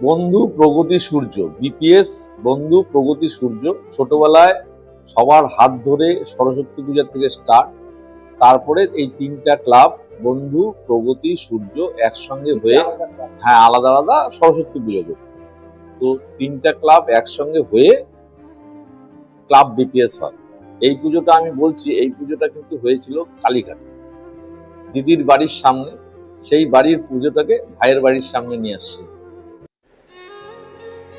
বন্ধু প্রগতি সূর্য বিপিএস বন্ধু প্রগতি সূর্য, ছোটবেলায় সবার হাত ধরে সরস্বতী পূজার থেকে স্টার্ট তারপরে এই তিনটা ক্লাব বন্ধু প্রগতি সূর্য একসঙ্গে হয়ে হ্যাঁ আলাদা আলাদা সরস্বতী পুজো তো তিনটা ক্লাব একসঙ্গে হয়ে ক্লাব বিপিএস হয়। এই পুজোটা আমি বলছি, এই পুজোটা কিন্তু হয়েছিল কালীঘাটে। দিদির বাড়ির সামনে, সেই বাড়ির পুজোটাকে ভাইয়ের বাড়ির সামনে নিয়ে আসছে।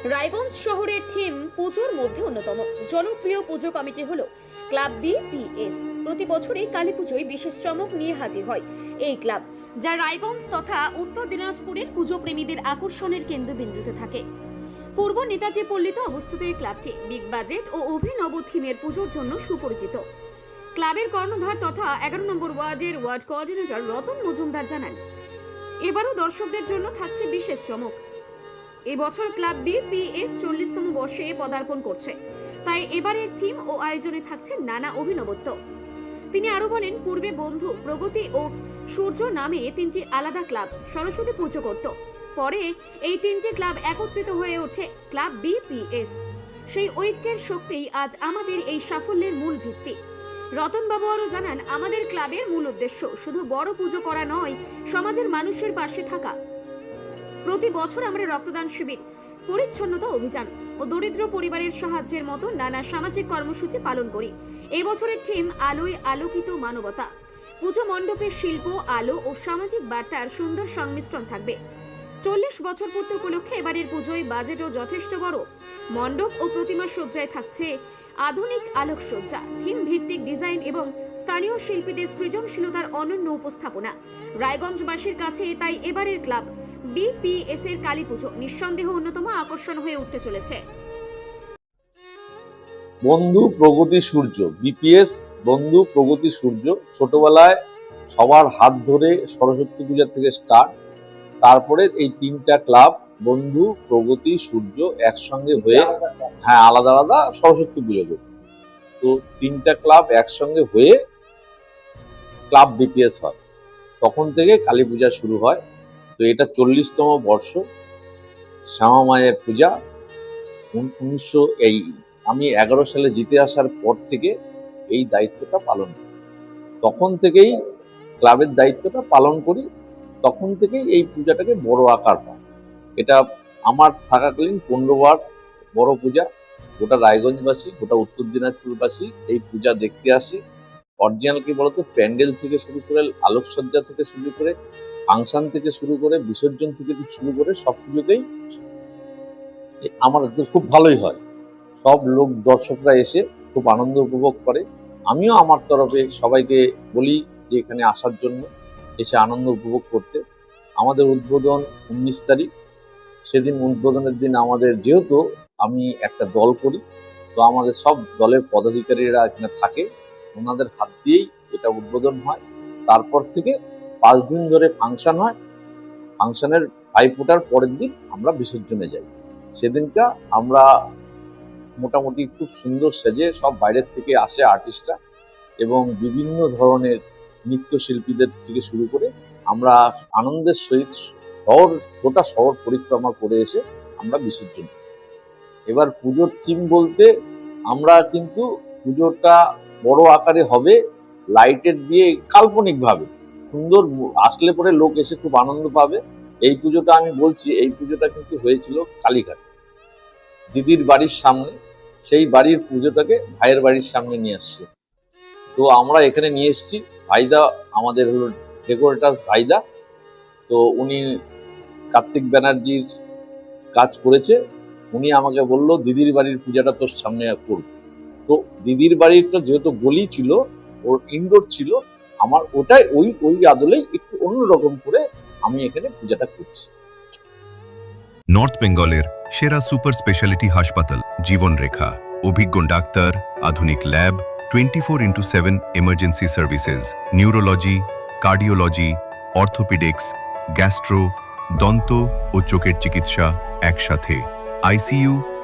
রায়গঞ্জ শহরের থিম পুজোর মধ্যে অন্যতম। জনপ্রিয় পুজো কমিটি হলো ক্লাব বিপিএস। প্রতি বছরই কালী পুজোয় বিশেষ চমক নিয়ে হাজির হয় এই ক্লাব, যা রায়গঞ্জ তথা উত্তর দিনাজপুরের পুজো প্রেমীদের আকর্ষণের কেন্দ্রবিন্দুতে থাকে। পূর্ব নেতাজি পল্লীতে অবস্থিত এই ক্লাবটি বিগ বাজেট ও অভিনব থিমের পুজোর জন্য সুপরিচিত। ক্লাবের কর্ণধার তথা এগারো নম্বর ওয়ার্ডের ওয়ার্ড কোঅর্ডিনেটর রতন মজুমদার জানান, এবারও দর্শকদের জন্য থাকছে বিশেষ চমক। এবছর ক্লাব বিপিএস চল্লিশতম বর্ষে পদার্পণ করছে। তাই এবারের থিম ও আয়োজনে থাকছে নানা অভিনবত্ব। তিনি আরও বলেন, পূর্বে বন্ধু, প্রগতি ও সূর্য নামে তিনটি আলাদা ক্লাব, সরস্বতী পুজো করত। পরে এই তিনটি ক্লাব একত্রিত হয়ে ওঠে ক্লাব বিপিএস সেই ঐক্যের শক্তিই আজ আমাদের এই সাফল্যের মূল ভিত্তি। রতনবাবু আরও জানান, আমাদের ক্লাবের মূল উদ্দেশ্য শুধু বড় পুজো করা নয়, সমাজের মানুষের পাশে থাকা। প্রতি বছর আমরা রক্তদান শিবির, পরিচ্ছন্নতা অভিযান ও দরিদ্র পরিবারের সাহায্যের মতো নানা সামাজিক কর্মসূচি পালন করি। এবছরের থিম আলোয় আলোকিত মানবতা। পুজো মণ্ডপে শিল্প, আলো ও সামাজিক বার্তার সুন্দর সংমিশ্রণ থাকবে। চল্লিশ বছর পূর্তি উপলক্ষে এবারের পুজোয় বাজেটও যথেষ্ট বড়। মণ্ডপ ও প্রতিমা সজ্জায় থাকছে আধুনিক আলোকসজ্জা থিম ভিত্তিক ডিজাইন এবং স্থানীয় শিল্পীদের সৃজনশীলতার অনন্য উপস্থাপনা। রায়গঞ্জবাসীর কাছে তাই এবারের ক্লাব। বিপিএস এর কালী পুজো নিঃসন্দেহ অন্যতম আকর্ষণ হয়ে উঠতে চলেছে। বন্ধু প্রগতি সূর্য বিপিএস বন্ধু প্রগতি সূর্য, ছোটবেলায় সবার হাত ধরে সরস্বতী পূজার থেকে স্টার্ট তারপরে এই তিনটা ক্লাব বন্ধু প্রগতি সূর্য একসঙ্গে হয়ে হ্যাঁ আলাদা আলাদা সরস্বতী পুজো করত তো তিনটা ক্লাব একসঙ্গে হয়ে ক্লাব বিপিএস হয়। তখন থেকে কালী পূজা শুরু হয়। তো এটা চল্লিশতম বর্ষ। শ্যামা মায়ের পূজা। উনিশশো এই, আমি এগারো সালে জিতে আসার পর থেকে এই দায়িত্বটা পালন করি। তখন থেকেই ক্লাবের দায়িত্বটা পালন করি। তখন থেকেই এই পূজাটাকে বড় আকার হয়। এটা আমার থাকাকালীন পনেরো বার বড় পূজা। গোটা রায়গঞ্জবাসী, গোটা উত্তর দিনাজপুরবাসী এই পূজা দেখতে আসে। অরিজিনাল কি বলতো প্যান্ডেল থেকে শুরু করে আলোকসজ্জা থেকে শুরু করে ফাংশন থেকে শুরু করে, বিসর্জন থেকে শুরু করে, সব পুজোতেই আমার খুব ভালোই হয়। সব লোক, দর্শকরা এসে খুব আনন্দ উপভোগ করে। আমিও আমার তরফে সবাইকে বলি যে এখানে আসার জন্য এসে আনন্দ উপভোগ করতে। আমাদের উদ্বোধন উনিশ তারিখ। সেদিন উদ্বোধনের দিন আমাদের যেহেতু আমি একটা দল করি, তো আমাদের সব দলের পদাধিকারীরা এখানে থাকে। ওনাদের হাত দিয়েই এটা উদ্বোধন হয়। তারপর থেকে পাঁচ দিন ধরে ফাংশন হয়, ফাংশনের ভাই ফোটার পরের দিন আমরা বিসর্জনে যাই সেদিনটা আমরা মোটামুটি খুব সুন্দর সেজে সব বাইরের থেকে আসে আর্টিস্টরা এবং বিভিন্ন ধরনের নৃত্যশিল্পীদের থেকে শুরু করে আমরা আনন্দের সহিত শহর, গোটা শহর পরিক্রমা করে এসে আমরা বিসর্জন। এবার পুজোর থিম বলতে আমরা কিন্তু পুজোটা বড় আকারে হবে লাইটের দিয়ে কাল্পনিকভাবে সুন্দর আসলে পরে লোক এসে খুব আনন্দ পাবে। এই পুজোটা আমি বলছি, এই পুজোটা কিন্তু হয়েছিল কালীঘাট। দিদির বাড়ির সামনে, সেই বাড়ির পুজোটাকে ভাইয়ের বাড়ির সামনে নিয়ে আসছে। তো আমরা এখানে নিয়ে এসেছি, ভাইদা আমাদের হলো ডেকোরেটার ভাইদা। তো উনি কার্তিক ব্যানার্জির কাজ করেছে। উনি আমাকে বলল, দিদির বাড়ির পূজাটা তোর সামনে করব। তো দিদির বাড়িটা যেহেতু গলি ছিল, ওর ইনডোর ছিল আমার ওটাই ওই ওই আদলেই একটু অন্যরকম করে আমি এখানে পূজাটা করছি। নর্থ বেঙ্গলের সেরা সুপার স্পেশালিটি হাসপাতাল, জীবনরেখা। অভিজ্ঞ ডাক্তার, আধুনিক lab, twenty four into seven emergency services neurology cardiology orthopaedics gastro দন্ত ও চোখের চিকিৎসা একসাথে। আইসিইউ